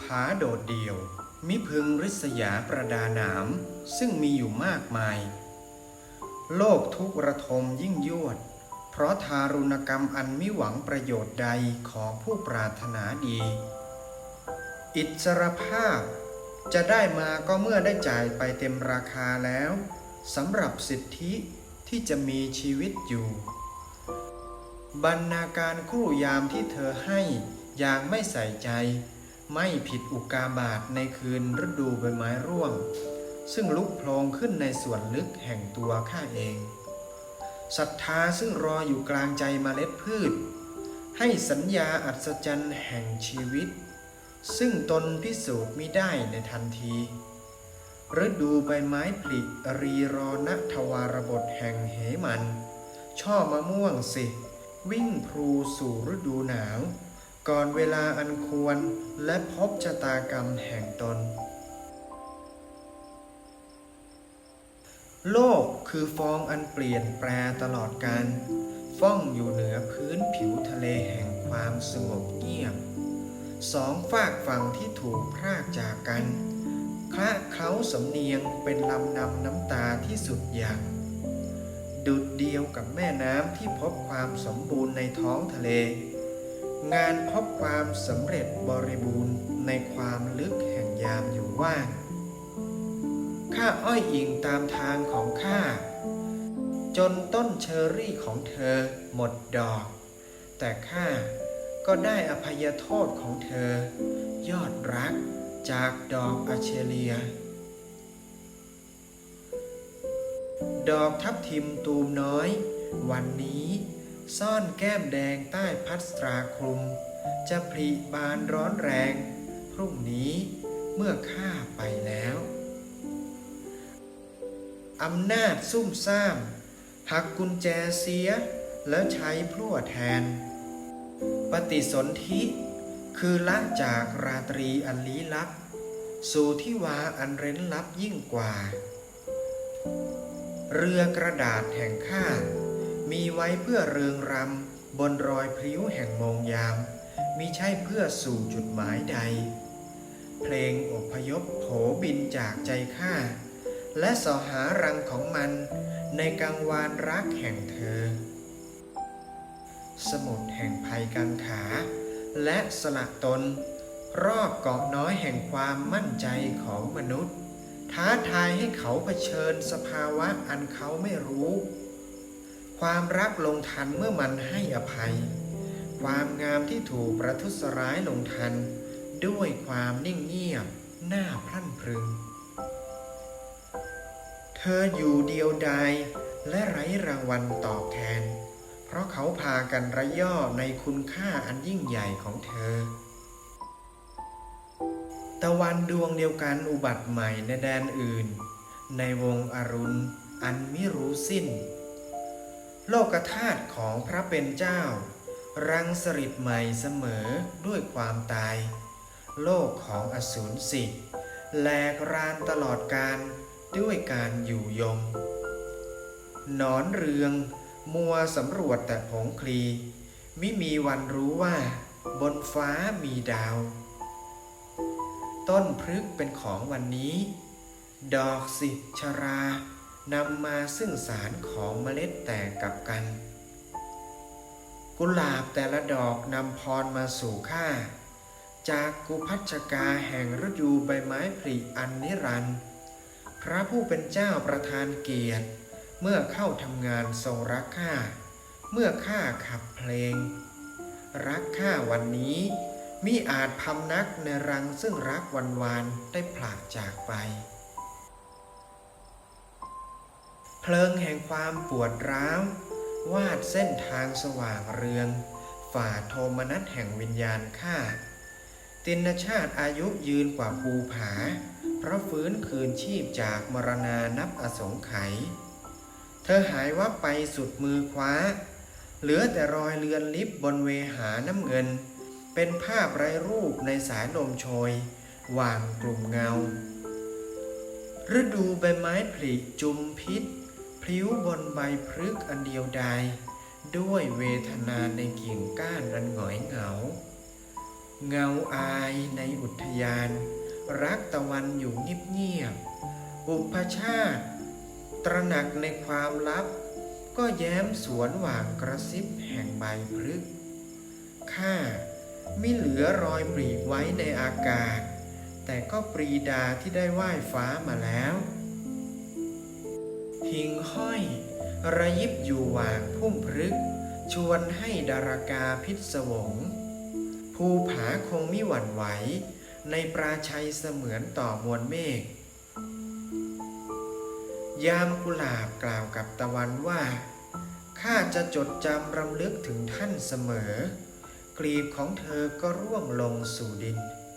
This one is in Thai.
ผาโดดเดี่ยว มิพึงริษยาประดาหนาม ซึ่งมีอยู่มากมาย โลกทุกระทมยิ่งยวด เพราะทารุณกรรมอันมิหวังประโยชน์ใดของผู้ปรารถนาดี อิสรภาพจะได้มาก็เมื่อได้จ่ายไปเต็มราคาแล้วสำหรับสิทธิที่จะมีชีวิตอยู่ บรรณาการคู่ยามที่เธอให้อย่างไม่ใส่ใจ ไม่ผิดอุกาบาตในคืนฤดูใบไม้ร่วง ซึ่งลุกโพลงขึ้นในส่วนลึกแห่งตัวข้าเองศรัทธาซึ่งรออยู่กลางใจเมล็ดพืช ให้สัญญาอัศจรรย์แห่งชีวิต ซึ่งตนพิสูจน์มิได้ในทันทีฤดูใบไม้ผลิรีรอณทวารบทแห่งเหมัน ช่อมะม่วงสิ วิ่งพลูสู่ฤดูหนาว ก่อนเวลาอันควรและพบชะตากรรมแห่งตน โลกคือฟองอันเปลี่ยนแปรตลอดการฟ้องอยู่เหนือพื้นผิวทะเลแห่งความสงบเงียบสองฝากฝั่งที่ถูกพรากจากกันคละเขาสำเนียงเป็นลำนำน้ำตาที่สุดอย่างดุดเดียวกับแม่น้ำที่พบความสมบูรณ์ในท้องทะเล งานพบความสำเร็จบริบูรณ์ในความลึกแห่งยามอยู่ว่าง ข้าอ้อยอิงตามทางของข้า จนต้นเชอรี่ของเธอหมดดอก แต่ข้าก็ได้อภัยโทษของเธอ ยอดรักจากดอกอาเชเลีย ดอกทับทิมตูมน้อย วันนี้ ซ่อนแก้มแดงใต้พัดตราคลุม จะผลิบานร้อนแรง พรุ่งนี้เมื่อข้าไปแล้วอำนาจซุ่มซ่าม หักกุญแจเสีย แล้วใช้พลั่วแทน ปฏิสนธิคือละจากราตรีอันลี้ลับ สู่ที่วาอันเร้นลับยิ่งกว่า เรือกระดาษแห่งข้า มีไว้เพื่อเริงรำบนรอยพริ้วแห่งมงยามมิใช่เพื่อสู่จุดหมายใด เพลงอพยพโผบินจากใจข้า และสอหารังของมันในกังวานรักแห่งเธอ สมุดแห่งภัยกังขา และสละตน รอบเกาะน้อยแห่งความมั่นใจของมนุษย์ ท้าทายให้เขาเผชิญสภาวะอันเขาไม่รู้ ความรักลงทันเมื่อมันให้อภัย ความงามที่ถูกประทุษร้ายลงทัน ด้วยความนิ่งเงียบหน้าพรั่นพรึง เธออยู่เดียวดายและไร้รางวัลตอบแทน เพราะเขาพากันระย่อในคุณค่าอันยิ่งใหญ่ของเธอ ตะวันดวงเดียวกันอุบัติใหม่ในแดนอื่น ในวงอรุณอันไมิรู้สิ้น โลกธาตุของพระเป็นเจ้า รังสริตใหม่เสมอด้วยความตาย โลกของอสูรสิแหลกรานตลอดการด้วยการอยู่ยงนอนเรืองมัวสำรวจแต่ผงคลี มิมีวันรู้ว่า บนฟ้ามีดาว ต้นพฤกษ์เป็นของวันนี้ ดอกสิชรา นำมาซึ่งสารของเมล็ดแตกกับกัน กุหลาบแต่ละดอกนำพรมาสู่ข้า จากกุพัชกาแห่งฤดูใบไม้ผลิอันนิรันดร์พระผู้เป็นเจ้าประทานเกียรติ เมื่อเข้าทำงานทรงรักข้า เมื่อข้าขับเพลง รักข้าวันนี้มิอาจพำนักในรังซึ่งรักวันวานได้ผลากจากไป เพลิงแห่งความปวดร้าว วาดเส้นทางสว่างเรือง ฝ่าโทมนัสแห่งวิญญาณข้าตินชาติอายุยืนกว่าภูผา เพราะฟื้นคืนชีพจากมรณานับอสงไขยเธอหายวับไปสุดมือคว้า เหลือแต่รอยเลือนลิบบนเวหาน้ำเงิน เป็นภาพไร้รูปในสายลมโชย วางกลุ่มเงา ฤดูใบไม้ผลิจุมพิษ พลิ้วบนใบพฤกอันเดียวดายด้วยเวทนาในกิ่งก้านอันหงอยเหงา เงาอายในอุทยาน รักตะวันอยู่เงียบๆอุปชาติ ตระหนักในความลับ ก็แย้มสวนหว่างกระซิบแห่งใบพฤกข้าไม่เหลือรอยปรีกไว้ในอากาศ แต่ก็ปรีดาที่ได้ไหว้ฟ้ามาแล้ว หิงห้อย ระยิบอยู่หว่างพุ่มพฤก ชวนให้ดารากาพิศวง ภูผาคงมิหวั่นไหว ในปราชัยเสมือนต่อมวลเมฆ ยามกุหลาบกล่าวกับตะวันว่า ข้าจะจดจำรำลึกถึงท่านเสมอ กลีบของเธอก็ร่วงลงสู่ดิน「